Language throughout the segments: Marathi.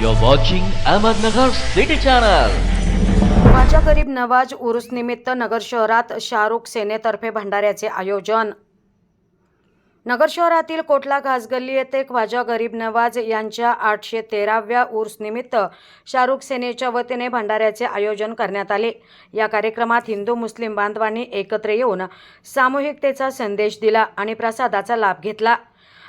You're watching Ahmednagar City Channel. माझ्या गरीब नवाज उरुस निमित्त नगर शहरात शाहरुख सेनेतर्फे भंडाऱ्याचे आयोजन. नगर शहरातील कोटला घासगल्ली येथे ख्वाजा गरीब नवाज यांच्या आठशे तेराव्या ऊर्सनिमित्त शाहरुख सेनेच्या वतीने भंडाऱ्याचे आयोजन करण्यात आले. या कार्यक्रमात हिंदू मुस्लिम बांधवांनी एकत्र येऊन सामूहिकतेचा संदेश दिला आणि प्रसादाचा लाभ घेतला.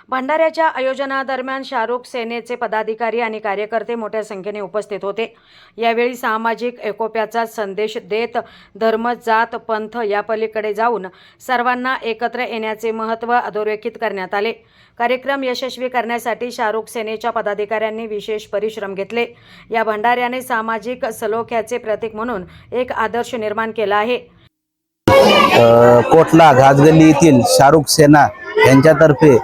भंडाऱ्याच्या आयोजनादरम्यान शाहरुख सेनेचे पदाधिकारी आणि कार्यकर्ते मोठ्या संख्येने उपस्थित होते. यावेळी सामाजिक एकोप्याचा संदेश देत धर्म जात पंथ या पलीकडे जाऊन सर्वांना एकत्र येण्याचे महत्त्व अधोरेखित करण्यात आले. कार्यक्रम यशस्वी करण्यासाठी शाहरुख सेनेच्या पदाधिकाऱ्यांनी विशेष परिश्रम घेतले. या भंडाऱ्याने सामाजिक सलोख्याचे प्रतीक म्हणून एक आदर्श निर्माण केला आहे. कोटला घासगल्ली येथील शाहरुख सेना यांच्यातर्फे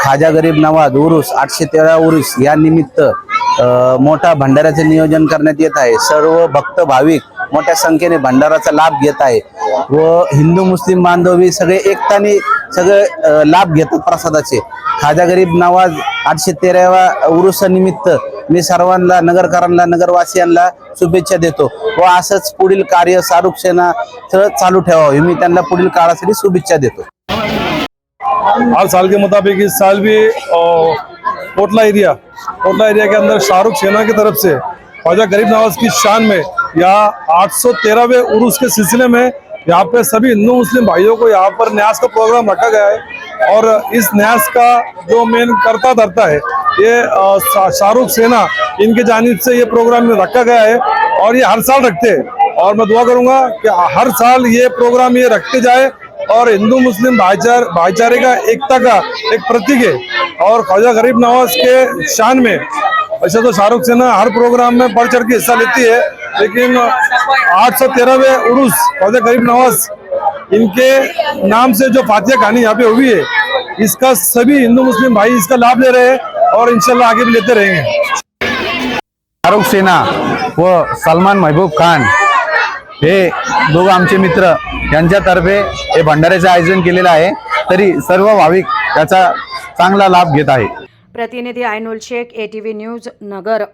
खाजा गरीब नवाज उरुस आठशे तेरा उरुस या निमित्त मोठा भंडाऱ्याचे नियोजन करण्यात येत आहे. सर्व भक्त भाविक मोठ्या संख्येने भंडाराचा लाभ घेत आहे व हिंदू मुस्लिम बांधवी सगळे एकताने सगळे लाभ घेतात प्रसादाचे. खाजा गरीब नवाज आठशे तेराव्या उरुसानिमित्त मी सर्वांना नगरकरांना नगरवासियांना शुभेच्छा देतो व असंच पुढील कार्य शाहरुख सेना चालू ठेवावं. मी त्यांना पुढील काळासाठी शुभेच्छा देतो. हर साल के मुताबिक इस साल भी कोटला एरिया कोटला एरिया के अंदर शाहरुख सेना की तरफ़ से ख्वाजा गरीब नवाज़ की शान में यहाँ आठ सौ तेरहवें उर्स के सिलसिले में यहाँ पे सभी हिंदू मुस्लिम भाइयों को यहाँ पर न्यास का प्रोग्राम रखा गया है और इस न्यास का जो मेन करता धरता है, ये शाहरुख सेना, इनकी जानब से ये प्रोग्राम में रखा गया है और ये हर साल रखते हैं। और मैं दुआ करूँगा कि हर साल ये प्रोग्राम ये रखते जाए और हिंदू मुस्लिम भाईचार भाईचारे का एकता का एक प्रतीक है। और ख्वाजा गरीब नवाज़ के शान में, वैसे तो शाहरुख सेना हर प्रोग्राम में बढ़ चढ़ के हिस्सा लेती है, लेकिन आठ सौ तेरहवें उर्स ख्वाजा गरीब नवाज़, इनके नाम से जो फातिया कहानी यहाँ पे हुई है, इसका सभी हिंदू मुस्लिम भाई इसका लाभ ले रहे हैं और इंशाल्लाह आगे भी लेते रहेंगे। शाहरुख सेना व सलमान महबूब खान हे दोघं आमचे मित्र यांच्यातर्फे हे भंडाऱ्याचे आयोजन केलेलं आहे. तरी सर्व भाविक याचा चांगला लाभ घेत आहे. प्रतिनिधी Ainul Shaikh A T V news Nagar.